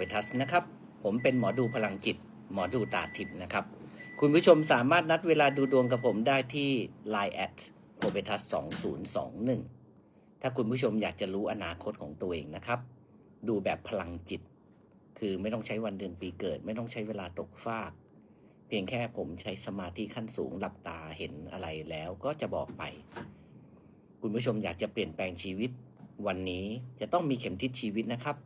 เ e ทัสนะครับ ผมเป็นหมอดูพลังจิต หมอดูตาทิพย์นะครับ คุณผู้ชมสามารถนัดเวลาดูดวงกับผมได้ที่ Line at p r o b e t u s 2021 ถ้าคุณผู้ชมอยากจะรู้อนาคตของตัวเองนะครับ ดูแบบพลังจิต คือไม่ต้องใช้วันเดือนปีเกิด ไม่ต้องใช้เวลาตกฟาก เพียงแค่ผมใช้สมาธิขั้นสูงหลับตาเห็นอะไรแล้วก็จะบอกไป คุณผู้ชมอยากจะเปลี่ยนแปลงชีวิต วันนี้จะต้องมีเข็มทิศชีวิตนะครับ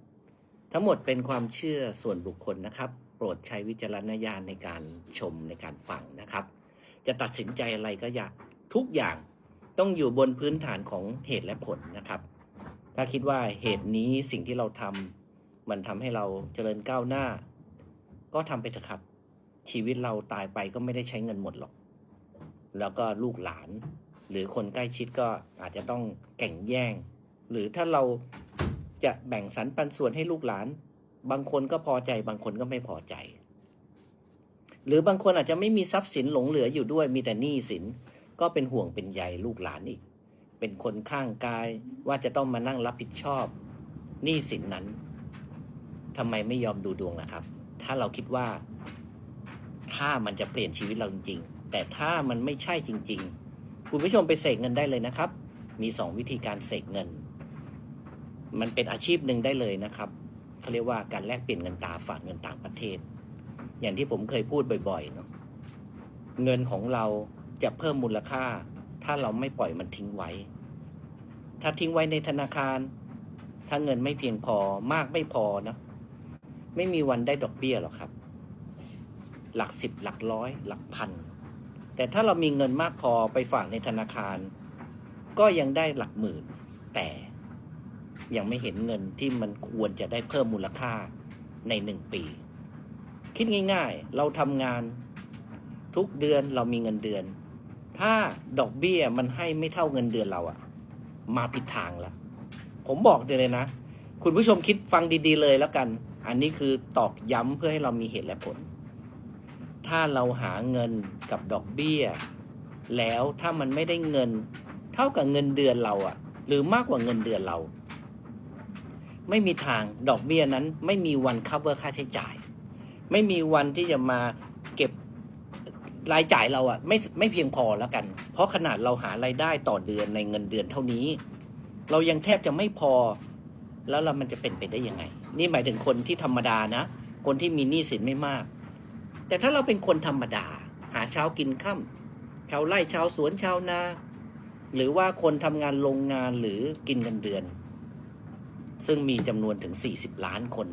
ทั้งหมดเป็นความเชื่อส่วนบุคคลนะครับ โปรดใช้วิจารณญาณในการชมในการฟังนะครับ จะตัดสินใจอะไรก็อยากทุกอย่างต้องอยู่บนพื้นฐานของเหตุและผลนะครับ ถ้าคิดว่าเหตุนี้สิ่งที่เราทำมันทำให้เราเจริญก้าวหน้า ก็ทำไปเถอะครับ ชีวิตเราตายไปก็ไม่ได้ใช้เงินหมดหรอก แล้วก็ลูกหลาน หรือคนใกล้ชิดก็อาจจะต้องแก่งแย่ง หรือถ้าเรา จะแบ่งสรรปันส่วนให้ลูกหลาน บางคนก็พอใจ บางคนก็ไม่พอใจ หรือบางคนอาจจะไม่มีทรัพย์สินหลงเหลืออยู่ด้วย มีแต่หนี้สิน ก็เป็นห่วงเป็นใยลูกหลานอีก เป็นคนข้างกายว่าจะต้องมานั่งรับผิดชอบหนี้สินนั้นทำไมไม่ยอมดูดวงล่ะครับ ถ้าเราคิดว่า ถ้ามันจะเปลี่ยนชีวิตเราจริงๆ แต่ถ้ามันไม่ใช่จริง ๆ คุณผู้ชมไปเสกเงินได้เลยนะครับ มีสองวิธีการเสกเงิน มันเป็นอาชีพหนึ่งได้เลยนะครับเขาเรียกว่าการแลกเปลี่ยนเงินตาฝากเงินต่างประเทศ อย่างที่ผมเคยพูดบ่อยๆเนาะเงินของเราจะเพิ่มมูลค่า ถ้าเราไม่ปล่อยมันทิ้งไว้ ถ้าทิ้งไว้ในธนาคาร ถ้าเงินไม่เพียงพอมากไม่พอนะไม่มีวันได้ดอกเบี้ยหรอกครับ หลักสิบหลักร้อย หลักพัน แต่ถ้าเรามีเงินมากพอไปฝากในธนาคาร ก็ยังได้หลักหมื่น แต่ ยังไม่เห็นเงินที่มันควรจะได้เพิ่มมูลค่าในหนึ่งปี คิดง่าย ๆ เราทำงานทุกเดือนเรามีเงินเดือน ถ้าดอกเบี้ยมันให้ไม่เท่าเงินเดือนเราอะมาผิดทางล้วผมบอกเลยนะ คุณผู้ชมคิดฟังดี ๆ เลยแล้วกัน อันนี้คือตอกย้ำเพื่อให้เรามีเหตุและผล ถ้าเราหาเงินกับดอกเบี้ย แล้วถ้ามันไม่ได้เงิน เท่ากับเงินเดือนเราอะหรือมากกว่าเงินเดือนเรา ไม่มีทางดอกเบี้ยนั้น ไม่มีวัน cover ค่าใช้จ่าย ไม่มีวันที่จะมาเก็บรายจ่ายเราอะไม่ไม่เพียงพอแล้วกัน เพราะขนาดเราหารายได้ต่อเดือนในเงินเดือนเท่านี้ เรายังแทบจะไม่พอ แล้วเรามันจะเป็นไปได้ยังไง นี่หมายถึงคนที่ธรรมดานะ คนที่มีหนี้สินไม่มาก แต่ถ้าเราเป็นคนธรรมดา หาเช้ากินค่ำชาวไร่ชาวสวนชาวนาหรือว่าคนทำงานโรงงานหรือกินเงินเดือน ซึ่งมีจำนวนถึง 40 ล้านคน